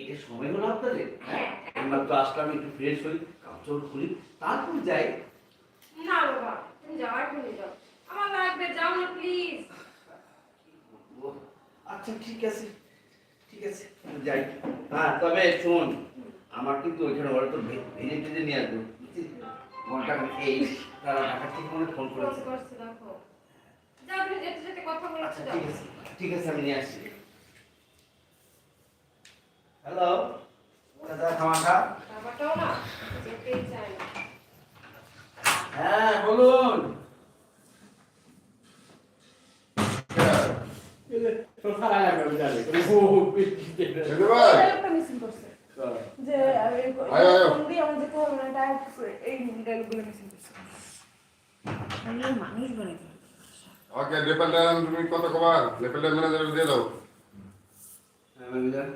এটা সময় হলো আপনাদের। আমরা তো আসলাম একটু ফ্রেশ হই কাপড় খুলি তারপর যাই। না বাবা তুমি যাও যাও। আমার লাগবে যাও না প্লিজ আচ্ছা ঠিক আছে ঠিক আছে যাই। হ্যাঁ তবে শোন আমার কিন্তু ওইখানে ওরা তো ভেজে টেজে নিয়ে আসব ঘণ্টা এই তারা ঢাকা থেকে মনে ফোন ফোন করেছে দেখো। যাও যেতে যেতে কথা বলছো আচ্ছা ঠিক আছে ঠিক আছে আমি নিয়ে আসছি। হ্যালো দাদা খামাখা বাবাটাও না যেতেই না। হ্যাঁ বলুন। ছেলে ভাই একটা মিসিং করছে। যে আমি আয়, আয়, আয়। ফোন দিয়ে আমার যেতে হবে না ডাইরেক্ট এই ডায়লগুলো মিসিং করছে। আমি মানুষ বানাই ওকে লেফেলটা তুমি কত কবা লেফেলটা ম্যানেজার দিয়ে দাও। ম্যানেজার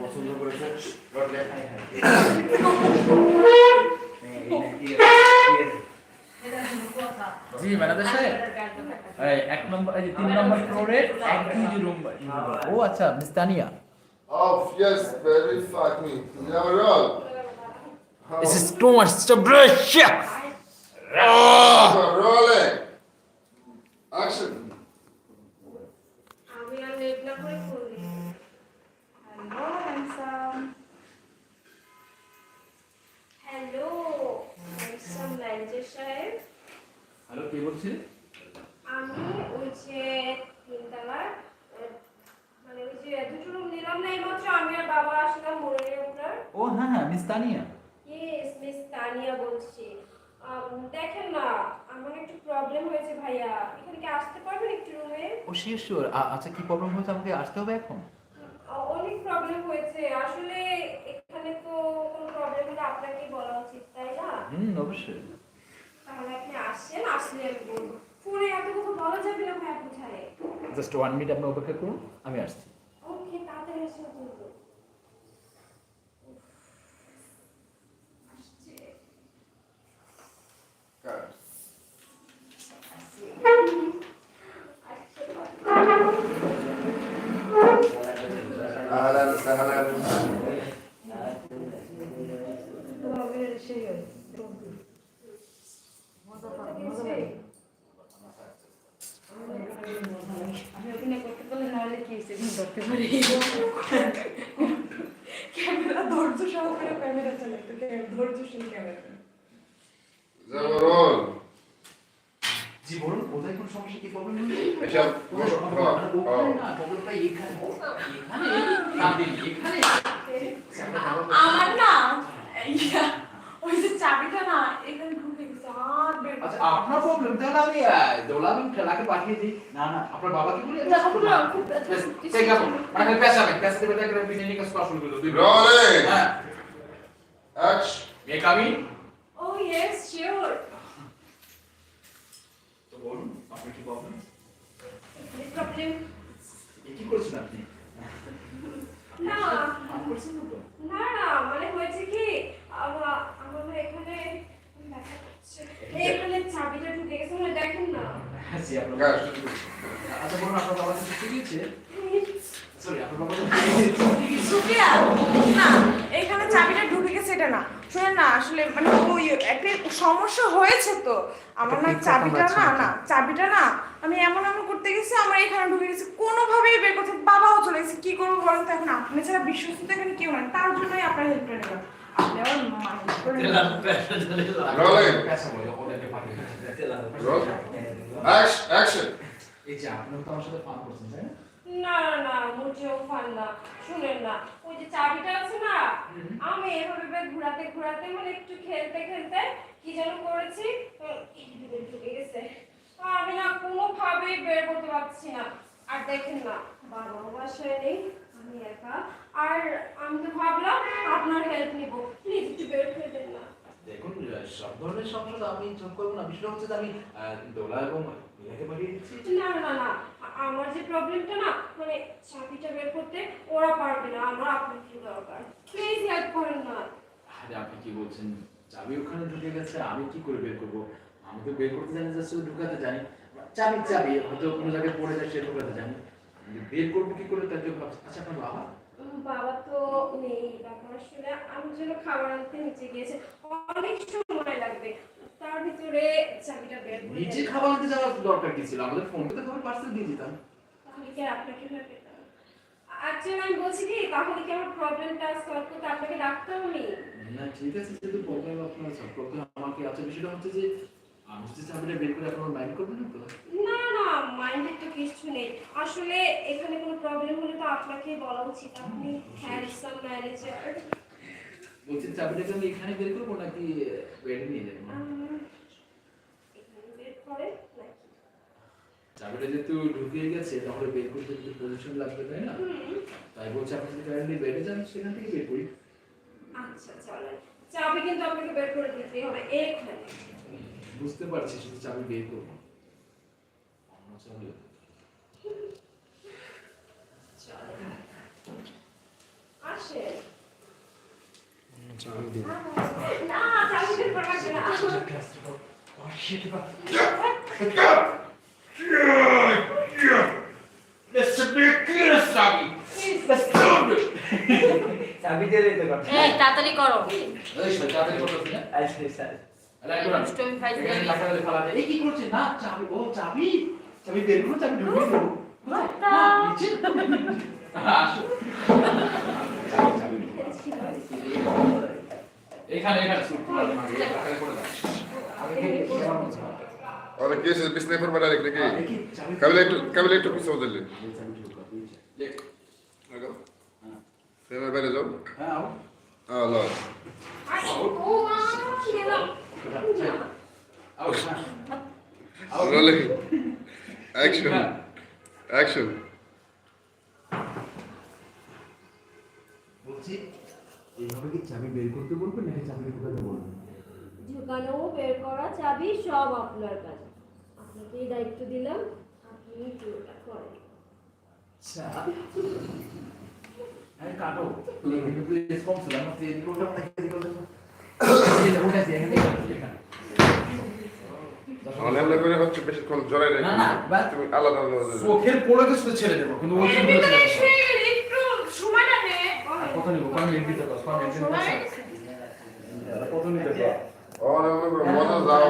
পছন্দ করেছে জি ম্যানেজার সাহেব এই এক নম্বর এই যে তিন নম্বর ফ্লোরে এক দুই রুম ও আচ্ছা miss Tania Oh, yes, very funny. You have a roll. This is too much celebration. So, rolling. Action. আমি আর লেট না করে ফোন দিই hello handsome hello handsome manager সাহেব। হ্যালো কে বলছিস আমি ওই যে তিনতলার মানে ওই যে দুটো রুম নিলাম না এইমাত্র আমি আর বাবা আসলাম মোড়ের উপর। ও হ্যাঁ হ্যাঁ miss Tania. Yes miss Tania বলছি। দেখেন না আমার একটু প্রবলেম হয়েছে ভাইয়া। এখানে কি আসতে পারবেন একটু রুমে ও শিওর শিওর আচ্ছা কি প্রবলেম হয়েছে? আমাকে আসতে হবে এখন? অনেক প্রবলেম হয়েছে। আসলে এখানে তো কোনো প্রবলেম হলে আপনাকে বলা উচিত তাই না? হুম অবশ্যই। তাহলে আপনি আসছেন আসলে ফোনে এত কথা বলা যাবে না ভাই বুঝালে জাস্ট ওয়ান মিনিট আপনি অপেক্ষা করুন আমি আসছি। আমি ওখানে করতে পারলে নাহলে কি হয়েছে ধরতে পারি ক্যামেরা ধৈর্য সহকারে ক্যামেরা চালাইতে ধৈর্যশীল ক্যামেরা যাব রোল জি বলুন কোথায় কোন সমস্যা কি প্রবলেম এসব না প্রবলেমটা এখানে এখানে আমার না ইয়া, ওই যে চাবিটা না এখানে ঢুকে গেছে আর বের করতে আচ্ছা আপনার প্রবলেম তাহলে আমি দোলাবিন খেলাকে পাঠিয়ে দিই। না না আপনার বাবাকে বলি? না, না, খুব ব্যথা করতেছে। ঠিক আছে মানে পেছাবে পেছাতে পেছাতে একটা বিনে নিয়ে কাজ করা শুরু করল দুই Rolling. হ্যাঁ। Action. মে কামি? ও ইয়েস শিওর তো বলুন আপনার কি প্রবলেম প্রবলেম কি করছেন আপনি? না। আম করছেন না তো? না না মানে হয়েছে কি আমার আমার না এখানে ব্যথা করছে। এখানে চাবিটা ঢুকে গেছে মানে দেখেন না হ্যাঁ জি আপনার আচ্ছা বলুন আপনার বাবা কিছু ঠিক সরি আপনার বাবা সুপ্রিয়া না এখানে চাবিটা ঢুকে গেছে এটা না। শুনেন না আসলে মানে ওই একটা সমস্যা হয়েছে তো। আমার না চাবিটা না না চাবিটা না আমি এমন এমন করতে গেছি আমার এখানে ঢুকে গেছে। কোনোভাবেই বের করতে বাবাও চলে গেছে। কি করব বলেন তো এখন? আপনি ছাড়া বিশ্বস্ত এখানে কেউ নাই তার জন্যই আপনার হেল্প নিলাম। আপনি আমার মানুষ করে নিলেন। Rolling. পেছা বলে ওদেরকে পাঠিয়ে Roll. Action. Action. এই যে আপনিও তো আমার সাথে ফান করছেন তাই না না না না মোটেও ফান না শুনেন না ওই যে চাবিটা আছে না আমি এভাবে ঘোরাতে ঘোরাতে মানে একটু খেলতে খেলতে কি যেন করেছি ঢুকে গেছে আমি না কোনোভাবেই বের করতে পারছি না আর দেখেন না বাবা বাসায় নেই আমি একা আর আমি তো ভাবলাম আপনার হেল্প নিব প্লিজ একটু বের করে দেন না দেখুন সব ধরনের সমস্যা আমি যোগ করব না বিষয়টা হচ্ছে যে আমি দোলা এবং পাঠিয়ে দিচ্ছি। না না না আমার যে প্রবলেমটা না মানে চাবিটা বের করতে ওরা পারবে না আমার আপনাকে দরকার। প্লিজ হেল্প করেন না। আরে আপনি কি বলছেন? চাবি ওখানে ঢুকে গেছে আমি কি করে বের করব? আমি তো বের করতে জানি জাস্ট ঢুকাতে জানি। চাবি চাবি হয়তো কোনো জায়গায় পড়ে যায় সে ঢুকাতে জানি। বের করব কি করে জন্য ভাবছি। বাবা? বাবা তো নেই বাবা আসলে আমার জন্য খাবার আনতে নিচে গিয়েছে অনেক সময় লাগবে। তার ভিতরে চাবিটা বের করে নিচে খাবার আনতে যাওয়ার দরকার কি ছিল? আমাদের ফোন করতে খাবার পার্সেল দিয়ে দিতাম। তাহলে কি আপনাকে অ্যাকচুয়ালি আমি বলছি কি তাহলে কি আমার প্রবলেমটা সলভ করতে আপনাকে ডাকতাম আমি না ঠিক আছে প্রবলেম আপনার সলভ করতে আমাকে আচ্ছা বিষয়টা হচ্ছে যে আমি যদি চাবিটা বের করে আপনার মাইন্ড করবেন না তো মাইন্ডের তো কিছু নেই। আসলে এখানে কোনো প্রবলেম হলে তো আপনাকেই বলা উচিত। আপনি হ্যান্ডসাম ম্যানেজার বলছি চাবিটা কি আমি এখানে বের করব নাকি বেডে নিয়ে যাব? এখানে বের করে নাকি? চাবিটা যেহেতু ঢুকিয়ে গেছে তাহলে বের করতে একটু পজিশন লাগবে তাই না? তাই বলছি আপনি যদি কারেন্টলি বেডে যান সেখান থেকে বের করি। আচ্ছা চলেন। চাবি কিন্তু আপনাকে বের করে দিতেই হবে এখানে। বুঝতে পারছি শুধু চাবি বের করব। অন্য চাবি না চাবি বের করা লাগবে না চাবি দিয়ে দিতে পারো এই তাড়াতাড়ি করো এই তাড়াতাড়ি করতেছি না আচ্ছা স্যার আরে ফালা কি করছে না চাবি ও চাবি। চাবি বের করো চাবি ঢুকিয়ে দেবো কোথায়? না, নিচে। আসো এখানে এখানে শুট করে দাও, এখানে করে দাও। আগে থেকে কি আমার মনে হয়? और केस बिस्ने पर बना रखने के দেখি, চাবি काबिल एक काबिल एक पीस हो दिले এই চাবি ঢুকাও, এই চাবি। লে। लगा फिर मैं बैठे जाओ হ্যাঁ, আও। हां लो আই ও মা খেলাম আও, হ্যাঁ। Action. Action. বলছি এইভাবে কি চাবি বের করতে বলবেন নাকি চাবি ঢোকাতে বলবেন? ঢোকানো বের করা চাবি সব আপনার কাছে। আপনাকেই দায়িত্ব দিলাম আপনি চুরটা করেন। আচ্ছা। কাটো। রেসপন্স আমার ট্রেন করলাম নাকি করলাম অনেক করে হচ্ছে বেশি কোন জড়াই না, না, বাস। তুমি আলাদা আলাদা চোখের পড়ে গেছে ছেড়ে দেবো কিন্তু ওই একটু সময়টা নে কত নিব? মিনিট দিতে মিনিট কত নিতে করে মজা যাও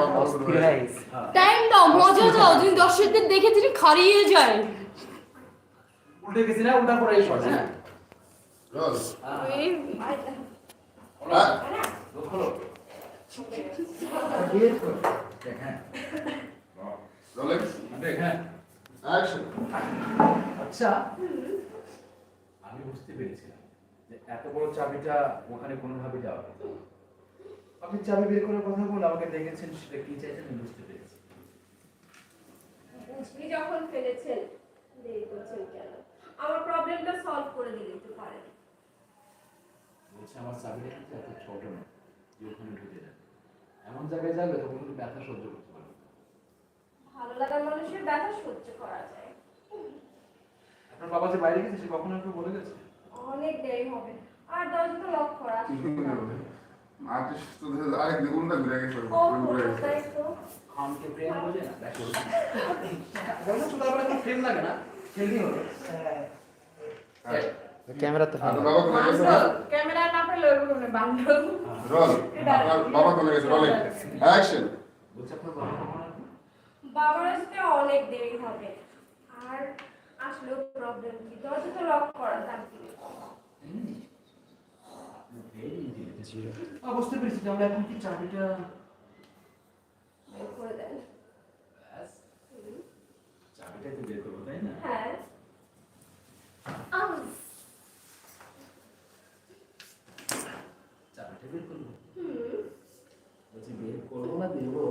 টাইম দাও মজা দাও তুমি দর্শকদের দেখে তিনি খারিয়ে যায়। উল্টে গেছি না উল্টা পরে এসো হ্যাঁ। রোল আচ্ছা আমি বুঝতে পেরেছিলাম যে এত বড় চাবিটা ওখানে কোনোভাবে যাওয়া। আপনি চাবি বের করার কথা বলে আমাকে দেখেছেন সেটা কি চাইছেন আমি বুঝতে পেরেছি। বুঝলি যখন ফেলেছেন দেরি করছেন কেন? আমার প্রবলেমটা সলভ করে দিলে তো পারেন বলছে আমার চাবিটা কিন্তু এত ছোট না যে ওখানে ঢুকে যাবে। এমন জায়গায় যাবে তখন কিন্তু ব্যথা সহ্য করতে পারবে ভালো লাগার মানুষের ব্যথা সহ্য করা যায়। আপনার বাবা যে বাইরে গেছে সে কখন আপনাকে বলে গেছে? অনেক দেরি হবে। আর দরজা তো লক করা আছে। আর্টিস্ট তো আরেক দ্বিগুণটা ঘুরে গেছে ঘুরে তো? প্রেম বোঝে না দেখো। বলো কোনো প্রেম লাগে না হবে। ক্যামেরা তো ক্যামেরা না পেলে বান্ধব রোল বাবা কোথায় গেছে? রোলিং। অ্যাকশন? বাবার আসতে অনেক দেরি হবে। আর আসলেও প্রবলেম কি? দরজা তো লক করা থাকবে। বুঝতে পেরেছি তাহলে এখন কি চাবিটা বের করে দেন ব্যাস, চাবিটাই তো বের করব তাই না হ্যাঁ আহ, চাবিটা বের করব হুম বলছি বের করব না দেবো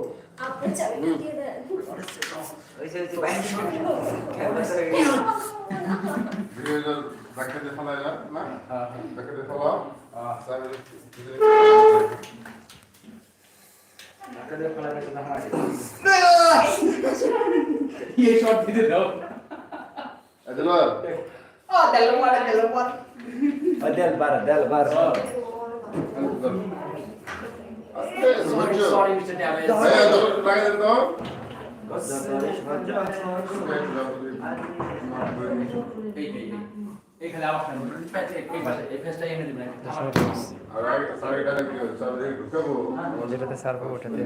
আপনি চাবিটা দিয়ে দেন ভিডিও দেখাতে ফেলা যায় না হ্যাঁ হ্যাঁ দেখাতে ফেলা আহ, তাহলে ঢাকা দিয়ে ফেলা গেছে না হয় এই শট দিতে দাও এদিল del bar del bar আস্তে, বুঝছ? সরি মিস্টার ড্যামেজ ভাইয়া, দরজা লাগিয়ে দেন তো। এই এই এই এখানে আমার এই পাশে এই ফেসটা এনে দিবেন আর আগে- আর এটা কি হচ্ছে? আর এই ঢুকাবো? যেটাতে সার্ভে ওঠাতে